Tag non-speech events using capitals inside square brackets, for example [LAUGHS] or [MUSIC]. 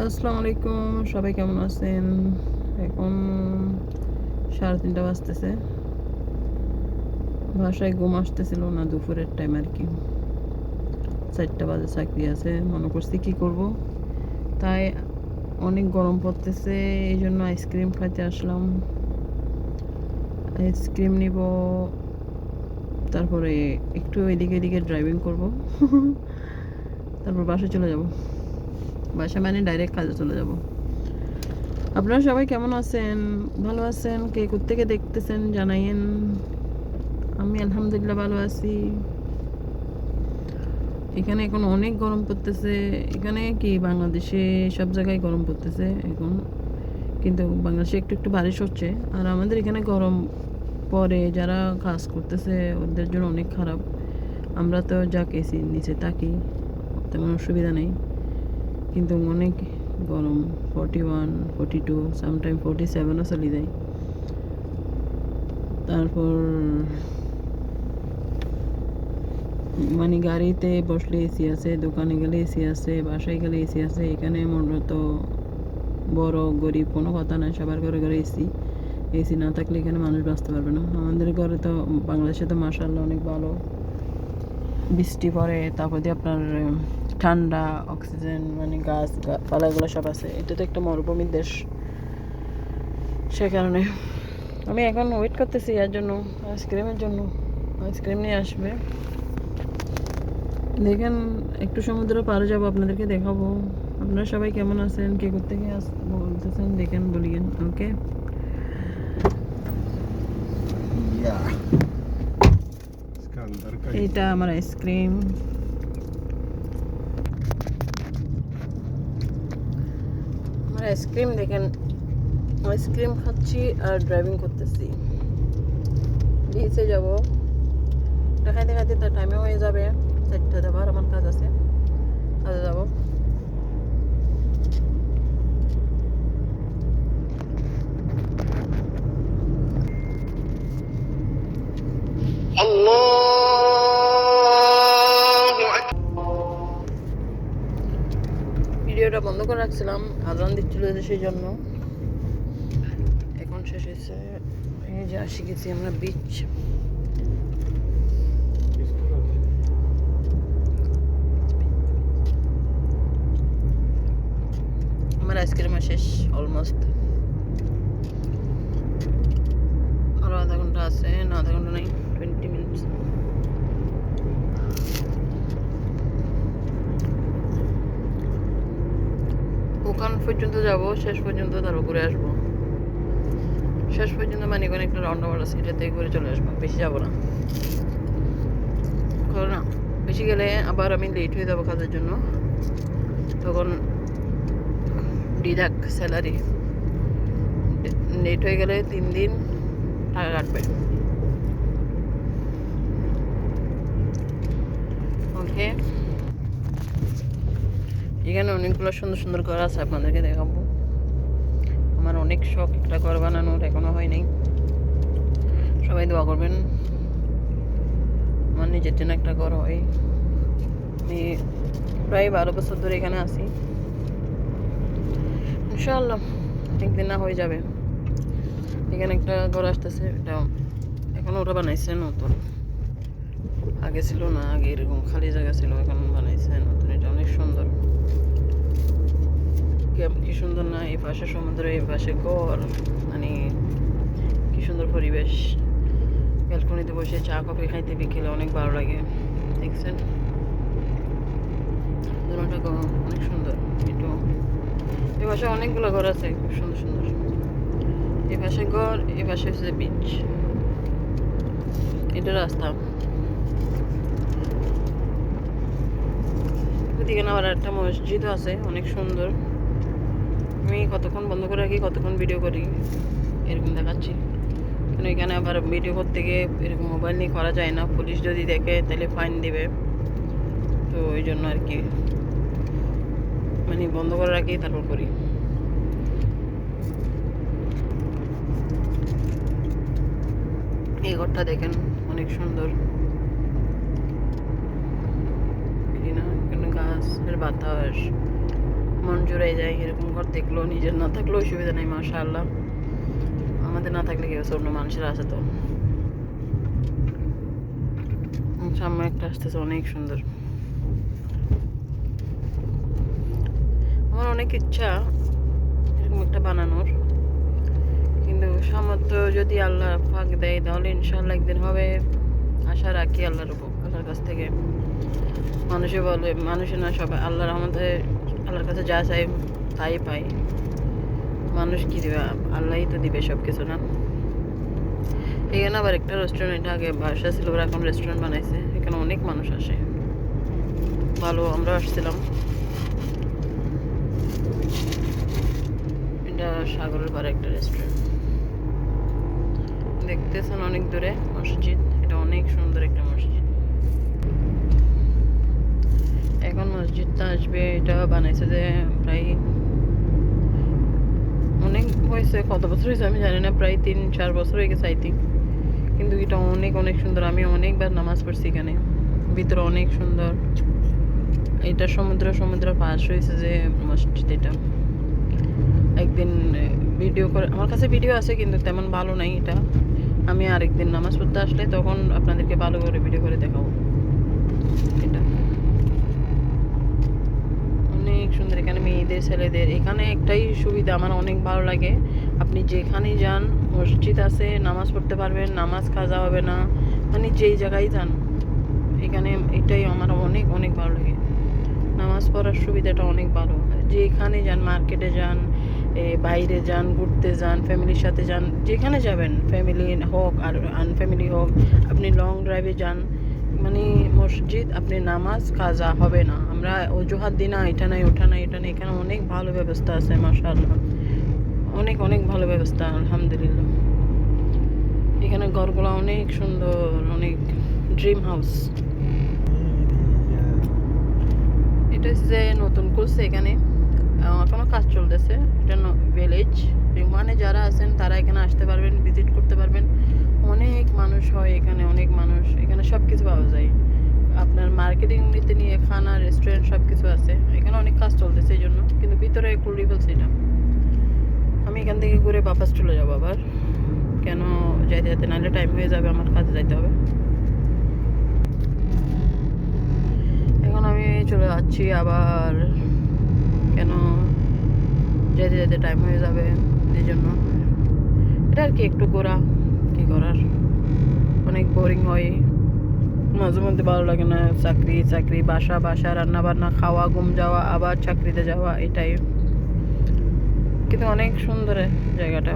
আসসালামু আলাইকুম, সবাই কেমন আছেন? এখন সাড়ে তিনটা বাজতেছে। বাসায় ঘুম আসতেছিল না, দুপুরের টাইম আর কি। চারটা বাজে চাকরি আছে, মনে করছি কি করব? তাই অনেক গরম পড়তেছে, এই জন্য আইসক্রিম খাইতে আসলাম। আইসক্রিম নিব, তারপরে একটু এদিকে এদিকে ড্রাইভিং করব। [LAUGHS] তারপর বাসায় চলে যাব। বাসা মানে ডাইরেক্ট কাজে চলে যাব। আপনারা সবাই কেমন আছেন? ভালো আছেন? কে থেকে দেখতেছেন? জানাইয়েন। আমি আলহামদুলিল্লাহ ভালো আছি। এখানে এখন অনেক গরম পড়তেছে। এখানে কি বাংলাদেশে সব জায়গায় গরম পড়তেছে এখন। কিন্তু বাংলাদেশে একটু একটু বারিশ হচ্ছে। আর আমাদের এখানে গরম পরে যারা কাজ করতেছে, ওদের জন্য অনেক খারাপ। আমরা তো যা এসি নিচে থাকি তেমন অসুবিধা নেই। কিন্তু অনেক গরম forty one forty two sometime forty সেভেনও চলে যায়। তারপর মানে গাড়িতে বসলে এসি আছে, দোকানে গেলে এসি আছে, বাসায় গেলে এসি আছে, এখানে মূলত বড়, গরিব, কোনো কথা নাই, সবার ঘরে ঘরে এসি এসি না থাকলে এখানে মানুষ বাঁচতে পারবে না। আমাদের ঘরে তো, বাংলাদেশে তো মাসাল্লাহ অনেক ভালো। বৃষ্টি পড়ে, তারপর দিয়ে আপনার ঠান্ডা অক্সিজেন মানে গাছ পালা এগুলো সব আছে। এটা তো একটা মরুভূমির দেশ। সে কারণে আমি এখন ওয়েট করতেছি এর জন্য আইসক্রিমের জন্য। আইসক্রিম নিয়ে আসবে। দেখেন একটু সমুদ্র পারে যাব আপনাদেরকে দেখাবো। আপনারা সবাই কেমন আছেন? কে করতে গিয়ে বলতেছেন? দেখেন বলিয়েন ওকে এইটা আমার আইসক্রিম আইসক্রিম দেখেন আইসক্রিম খাচ্ছি আর ড্রাইভিং করতেছি। বিচে যাব। দেখাইতে খাইতে তার টাইমে হয়ে যাবে। চারটা দেবার আমার কাজ আছে। কাজে যাব। রাখছিলাম আজান দিচ্ছিল সেই জন্য। এখন শেষ হয়েছে। এই যে আসি গেছি আমরা বিচ আমার আইসক্রিম শেষ অলমোস্ট আরও আধা ঘণ্টা আছে, না, আধা ঘণ্টা নেই টোয়েন্টি মিনিটস ওখান পর্যন্ত যাব, শেষ পর্যন্ত তারপর ঘুরে আসব। শেষ পর্যন্ত মানে ওখানে একটা রাউন্ড আবার আছে ঘুরে চলে আসব, বেশি যাব না। না, বেশি গেলে আবার আমি লেট হয়ে যাব কাজের জন্য। তখন ডিডাক স্যালারি লেট হয়ে গেলে তিন দিন টাকা কাটবে। ওকে এখানে অনেকগুলো সুন্দর সুন্দর ঘর আছে, আপনাদেরকে দেখাবো। আমার অনেক শখ একটা ঘর বানানোর, এখনও হয় নাই। সবাই দোয়া করবেন। আমার নিজের জন্য একটা ঘর হয়। আমি প্রায় বারো বছর ধরে এখানে আছি। ইনশাআল্লাহ, একদিন না হয়ে যাবে। এখানে একটা ঘর আসতেছে, এটা এখন ওটা বানাইছে নতুন। আগে ছিল না, আগে এরকম খালি জায়গা ছিল, এখন বানাইছে নতুন, এটা অনেক সুন্দর। কি- সুন্দর না, এই পাশে সমুদ্র, এই পাশে ঘর মানে কি সুন্দর পরিবেশ। ব্যালকনিতে বসে চা, কফি খাইতে বিকেলে অনেক ভালো লাগে, দেখছেন? ঘর অনেক সুন্দর, একটু। এই পাশে অনেকগুলো ঘর আছে, খুব সুন্দর সুন্দর এই পাশে ঘর, এই পাশে হচ্ছে বিচ এটা রাস্তা। এদিকে না আবার একটা মসজিদ আছে, অনেক সুন্দর। আমি কতক্ষণ বন্ধ করে রাখি, কতক্ষণ ভিডিও করি, এরকম দেখাচ্ছি। কারণ এখানে আবার ভিডিও করতে গিয়ে এরকম মোবাইল নিয়ে করা যায় না। পুলিশ যদি দেখে, তাহলে ফাইন দেবে। তো ওই জন্য আর কি। মানে বন্ধ করে রাখি, তারপর করি। এই ঘরটা দেখেন, অনেক সুন্দর। গাছের বাতাস। মন জুড়ে যায়, এরকম ঘর দেখলেও, নিজের না থাকলেও অসুবিধা নেই মাশা আল্লাহ আমাদের না থাকলে কি অন্য মানুষের আছে তো। সামনে একটা আসতেছে, অনেক সুন্দর। আমার অনেক ইচ্ছা, এরকম একটা বানানোর। কিন্তু সামর্থ্য যদি আল্লাহ ফাঁক দেয়, তাহলে ইনশাল্লাহ একদিন হবে। আশা রাখি আল্লাহর উপর, আল্লাহর কাছ থেকে। মানুষে বলে, মানুষে না সবাই, আল্লাহর আমাদের আল্লাহর কাছে যা চাই, তাই পাই। মানুষ কি দিবে? আল্লাহই তো দিবে সব কিছু না? এখানে আবার একটা রেস্টুরেন্ট আগে বাসা ছিল ওরা এখন রেস্টুরেন্ট বানাইছে। এখানে অনেক মানুষ আসে। ভালো আমরা আসছিলাম। এটা সাগরের পারে একটা রেস্টুরেন্ট দেখতেছেন অনেক দূরে মসজিদ। এটা অনেক সুন্দর একটা মসজিদ। এখন মসজিদটা আসবে, এটা বানাইছে যে প্রায় অনেক হয়েছে, কত বছর হয়েছে আমি জানি না, প্রায় তিন, চার বছর হয়ে গেছে আই থিঙ্ক কিন্তু এটা অনেক অনেক সুন্দর, আমি অনেকবার নামাজ পড়ছি এখানে, ভিতরে অনেক সুন্দর। এটা সমুদ্র সমুদ্র পাশ হয়েছে যে মসজিদ এটা। একদিন ভিডিও করে, আমার কাছে ভিডিও আছে, কিন্তু তেমন ভালো নাই এটা। আমি আরেকদিন নামাজ পড়তে আসলে তখন আপনাদেরকে ভালো করে ভিডিও করে দেখাবো। এটা। অনেক সুন্দর এখানে মেয়েদের, ছেলেদের। এখানে একটাই সুবিধা, আমার অনেক ভালো লাগে। আপনি যেখানেই যান, মসজিদ আছে, নামাজ পড়তে পারবেন, নামাজ কাজা হবে না। মানে যেই জায়গায় যান, এখানে এটাই আমার অনেক অনেক ভালো লাগে। নামাজ পড়ার সুবিধাটা অনেক ভালো। যেখানে যান, মার্কেটে যান বাইরে যান, ঘুরতে যান, ফ্যামিলির সাথে যান, যেখানে যাবেন, ফ্যামিলি হোক আর আনফ্যামিলি হোক, আপনি লং ড্রাইভে যান মানে মসজিদ, আপনি নামাজ কাজা হবে না। আমরা অজুহাত দিই, না, এটা নাই ওঠা নাই, এটা নাই। এখানে অনেক ভালো ব্যবস্থা আছে, মাশাআল্লাহ। অনেক অনেক ভালো ব্যবস্থা, আলহামদুলিল্লাহ। এখানে ঘরগুলো অনেক সুন্দর, অনেক ড্রিম হাউস এটা হচ্ছে নতুন করছে এখানে। এখনও কাজ চলতেছে, এটা ভিলেজ মানে যারা আছেন, তারা এখানে আসতে পারবেন ভিজিট করতে পারবেন। অনেক মানুষ হয় এখানে, অনেক মানুষ। এখানে সব কিছু পাওয়া যায়। আপনার মার্কেটিং নিতে নিয়ে খানা রেস্টুরেন্ট সব কিছু আছে। এখানে অনেক কাজ চলতেছে এই জন্য, কিন্তু ভিতরে খুলে ফেলছে এটা আমি এখান থেকে ঘুরে বাপাস চলে যাব আবার। কেন যাইতে যাইতে, নাহলে টাইম হয়ে যাবে, আমার কাজে যাইতে হবে। এখন আমি চলে যাচ্ছি আবার। কেন যেতে যেতে টাইম হয়ে যাবে এই জন্য। এটা আর কি একটু ঘোরা, কি করার? অনেক বোরিং হয়। মাঝে মধ্যে ভালো লাগে না চাকরি চাকরি, বাসা বাসা, রান্না বান্না, খাওয়া, ঘুম যাওয়া, আবার চাকরিতে যাওয়া, এটাই। কিন্তু অনেক সুন্দর জায়গাটা।